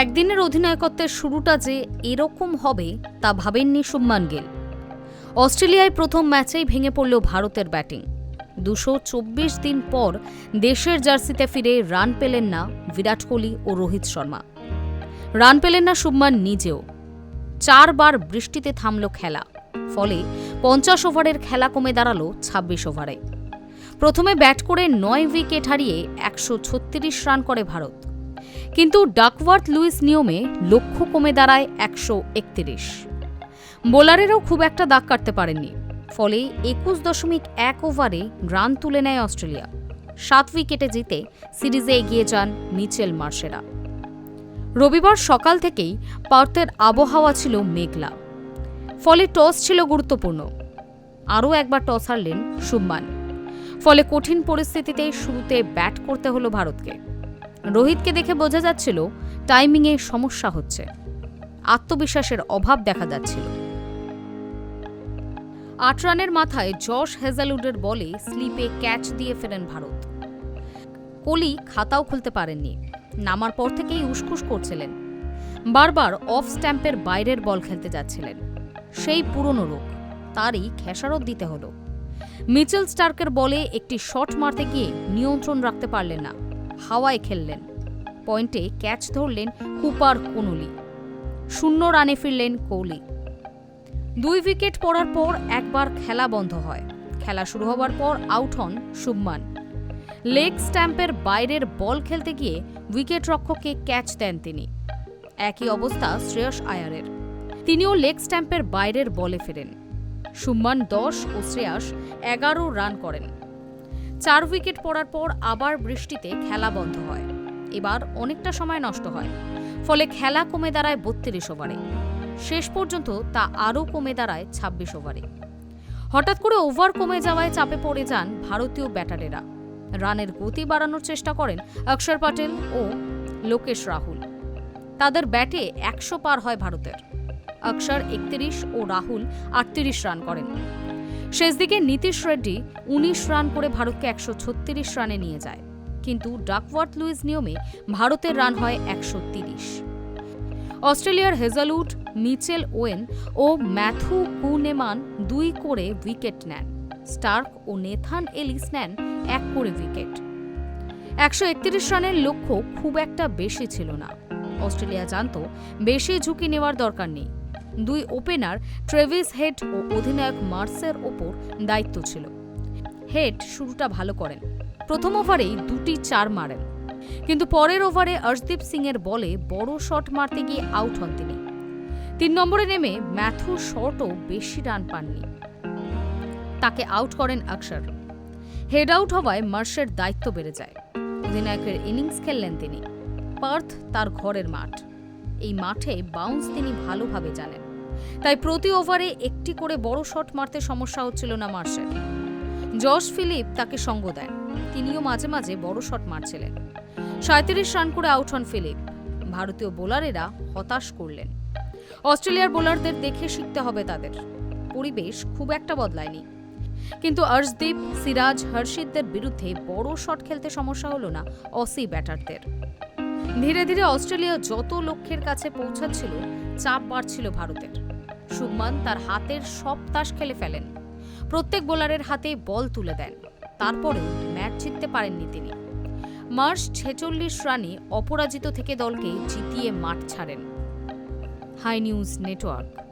একদিনের অধিনায়কত্বের শুরুটা যে এরকম হবে, তা ভাবেননি শুভমান গিল। অস্ট্রেলিয়ায় প্রথম ম্যাচেই ভেঙে পড়ল ভারতের ব্যাটিং। দুশো চব্বিশ দিন পর দেশের জার্সিতে ফিরে রান পেলেন না বিরাট কোহলি ও রোহিত শর্মা। রান পেলেন না শুভমান নিজেও। চারবার বৃষ্টিতে থামল খেলা, ফলে পঞ্চাশ ওভারের খেলা কমে দাঁড়াল ছাব্বিশ ওভারে। প্রথমে ব্যাট করে নয় উইকেট হারিয়ে একশো ছত্রিশ রান করে ভারত। কিন্তু ডাকওয়ার্থ লুইস নিয়মে লক্ষ্য কমে দাঁড়ায় একশো একত্রিশ। বোলারেরও খুব একটা দাগ কাটতে পারেননি। ফলে একুশ দশমিক এক ওভারে রান তুলে নেয় অস্ট্রেলিয়া। সাত উইকেটে জিতে সিরিজে এগিয়ে যান মিচেল মার্শেরা রবিবার সকাল থেকেই পার্থের আবহাওয়া ছিল মেঘলা। ফলে টস ছিল গুরুত্বপূর্ণ। আরও একবার টস হারলেন শুভমান। ফলে কঠিন পরিস্থিতিতে শুরুতে ব্যাট করতে হলো ভারতকে। রোহিতকে দেখে বোঝা যাচ্ছিল টাইমিংয়ে সমস্যা হচ্ছে। আত্মবিশ্বাসের অভাব দেখা যাচ্ছিল। আট রানের মাথায় জশ হেজালউডের বলে স্লিপে ক্যাচ দিয়ে ফেরেন ভারত। কোহলি খাতাও খুলতে পারেননি। নামার পর থেকেই উসখুস করছিলেন। বারবার অফ স্ট্যাম্পের বাইরের বল খেলতে যাচ্ছিলেন। সেই পুরনো রোগ, তারই খেসারত দিতে হলো। মিচেল স্টার্কের বলে একটি শট মারতে গিয়ে নিয়ন্ত্রণ রাখতে পারলেন না। হাওয়ায় খেললেন। পয়েন্টে ক্যাচ ধরলেন কুপার কোনলি। শূন্য রানে ফিরলেন কোহলি দুই উইকেট পড়ার পর একবার খেলা বন্ধ হয়। খেলা শুরু হবার পর আউট হন শুভমান। লেগ স্ট্যাম্পের বাইরের বল খেলতে গিয়ে উইকেট রক্ষককে ক্যাচ দেন তিনি। একই অবস্থা শ্রেয়স আয়ারের। তিনিও লেগ স্ট্যাম্পের বাইরের বলে ফেরেন। শুভমান দশ ও শ্রেয়াস এগারো রান করেন। চার উইকেট পড়ার পর আবার বৃষ্টিতে খেলা বন্ধ হয়। এবার অনেকটা সময় নষ্ট হয়। ফলে খেলা কমে দাঁড়ায় বত্রিশ ওভারে। শেষ পর্যন্ত তা আরও কমে দাঁড়ায় ছাব্বিশ ওভারে। হঠাৎ করে ওভার কমে যাওয়ায় চাপে পড়ে যান ভারতীয় ব্যাটারেরা। রানের গতি বাড়ানোর চেষ্টা করেন অক্ষর পাটেল ও লোকেশ রাহুল। তাদের ব্যাটে একশো পার হয় ভারতের। অক্ষর একত্রিশ ও রাহুল আটত্রিশ রান করেন। শেষ দিকে নীতিশ রেড্ডি উনিশ রান করে ভারতকে একশো ছত্রিশ রানে নিয়ে যায়। কিন্তু ডাকওয়ার্থ লুইস নিয়মে ভারতের রান হয় একশো তিরিশ। অস্ট্রেলিয়ার হেজালউড, মিচেল ওয়েন ও ম্যাথু কুনেমান দুই করে উইকেট নেন। স্টার্ক ও নেথান এলিস নেন এক করে উইকেট। একশো একত্রিশ রানের লক্ষ্য খুব একটা বেশি ছিল না। অস্ট্রেলিয়া জানত, বেশি ঝুঁকি নেওয়ার দরকার নেই। দুই ওপেনার ট্রেভিস হেড ও অধিনায়ক মার্সের ওপর দায়িত্ব ছিল। হেড শুরুটা ভালো করেন। প্রথম ওভারেই দুটি চার মারেন। কিন্তু পরের ওভারে অর্শদীপ সিং এর বলে বড় শট মারতে গিয়ে আউট হন তিনি। তিন নম্বরে নেমে ম্যাথু শটও বেশি রান পাননি। তাকে আউট করেন অক্ষর। হেড আউট হওয়ায় মার্শের দায়িত্ব বেড়ে যায়। অধিনায়কের ইনিংস খেললেন তিনি। পার্থ তার ঘরের মাঠ। এই মাঠে বাউন্স তিনি ভালোভাবে জানেন তাই প্রতি ওভারে একটি করে বড় শট মারতে সমস্যা হচ্ছিল না মার্শের জশ ফিলিপ তাকে সঙ্গ দেন। তিনিও মাঝে মাঝে বড় শট মারছিলেন। সাঁত্রিশ রান করে আউট হন ফিলিপ। ভারতীয় বোলারেরা হতাশ করলেন। অস্ট্রেলিয়ার বোলারদের দেখে শিখতে হবে তাদের। পরিবেশ খুব একটা বদলায়নি। কিন্তু অর্শদীপ সিরাজ, হর্ষিতদের বিরুদ্ধে বড় শট খেলতে সমস্যা হলো না অসি ব্যাটারদের। ধীরে ধীরে অস্ট্রেলিয়া যত লক্ষ্যের কাছে পৌঁছাচ্ছিল, চাপ বাড়ছিল ভারতের। শুভমান তার হাতের সব তাস খেলে ফেলেন। প্রত্যেক বোলারের হাতে বল তুলে দেন। তারপরে ম্যাচ জিততে পারেননি তিনি। মার্চ ছেচল্লিশ রানে অপরাজিত থেকে দলকে জিতিয়ে মাঠ ছাড়েন। Hi News Network.